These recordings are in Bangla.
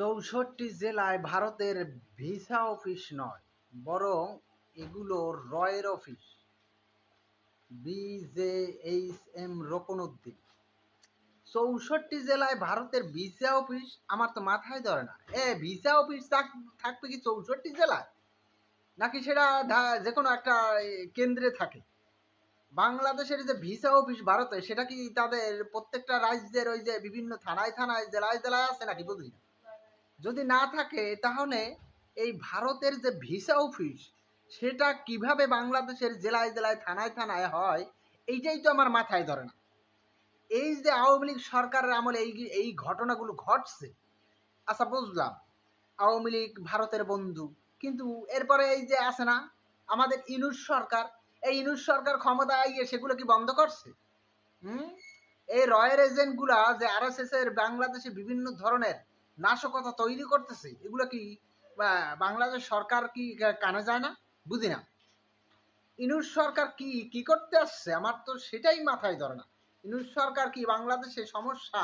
চৌষট্টি জেলায় ভারতের ভিসা অফিস নয়, বরং এগুলো রয়ের অফিস। বিজেএইচ এম রোকনউদ্দিন। চৌষট্টি জেলায় ভারতের ভিসা অফিস আমার তো মাথায় ধরে না। এ, ভিসা অফিস থাকবে কি চৌষট্টি জেলায়? নাকি সেটা যে কোনো একটা কেন্দ্রে থাকে। বাংলাদেশের যে ভিসা অফিস ভারতে, সেটা কি তাদের প্রত্যেকটা রাজ্যের ওই যে বিভিন্ন থানায় থানায়, জেলায় জেলায় আছে নাকি? বুঝি না যদি না থাকে, তাহলে এই ভারতের যে ভিসা অফিস, সেটা কীভাবে বাংলাদেশের জেলায় জেলায়, থানায় থানায় হয়, এইটাই তো আমার মাথায় ধরে না। এই যে আওয়ামী লীগ সরকারের আমলে এই এই ঘটনাগুলো ঘটছে আচ্ছা বুঝলাম। আওয়ামী লীগ ভারতের বন্ধু, কিন্তু এরপরে এই যে আছে না, আমাদের ইনুস সরকার, এই ইনুস সরকার ক্ষমতায় আইয়ে সেগুলো কি বন্ধ করছে? হুম? এই রয়ের এজেন্টগুলা যে আরএসএস এর বাংলাদেশে বিভিন্ন ধরনের নাশকতা তৈরি করতেছে, এগুলো কি বাংলাদেশ সরকার কি কানে যায় না? বুঝি না। ইনুস সরকার কি কি করতে আসছে? আমার তো সেটাই মাথায় ধরে না। ইনুস সরকার কি বাংলাদেশে সমস্যা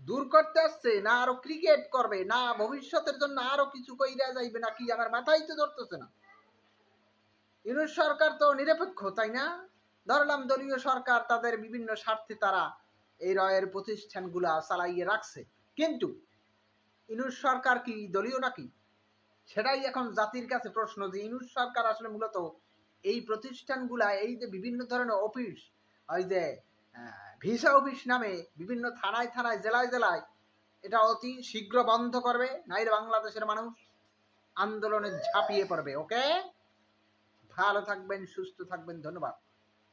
দূর করতে আসছে, না আরও ক্রিকেট করবে, না ভবিষ্যতের জন্য আরও কিছু কইরা যাইবে না কি আমার মাথায় তো ধরতেছে না। ইউনুস সরকার তো নিরপেক্ষ, তাই না? ধরলাম দলীয় সরকার তাদের বিভিন্ন স্বার্থে তারা এই রয়ের প্রতিষ্ঠানগুলা চালাইয়ে রাখছে। কিন্তু ইনুস সরকার কি দলীয় নাকি? সেটাই এখন জাতির কাছে প্রশ্ন যে ইনুস সরকার আসলে মূলত এই প্রতিষ্ঠানগুলা, এই যে বিভিন্ন ধরনের অফিস, ওই যে ভিসা অফিস নামে বিভিন্ন থানায় থানায়, জেলায় জেলায়, এটা অতি শীঘ্র বন্ধ করবে, নাইলে বাংলাদেশের মানুষ আন্দোলনে ঝাঁপিয়ে পড়বে, ওকে? ভালো থাকবেন, সুস্থ থাকবেন, ধন্যবাদ।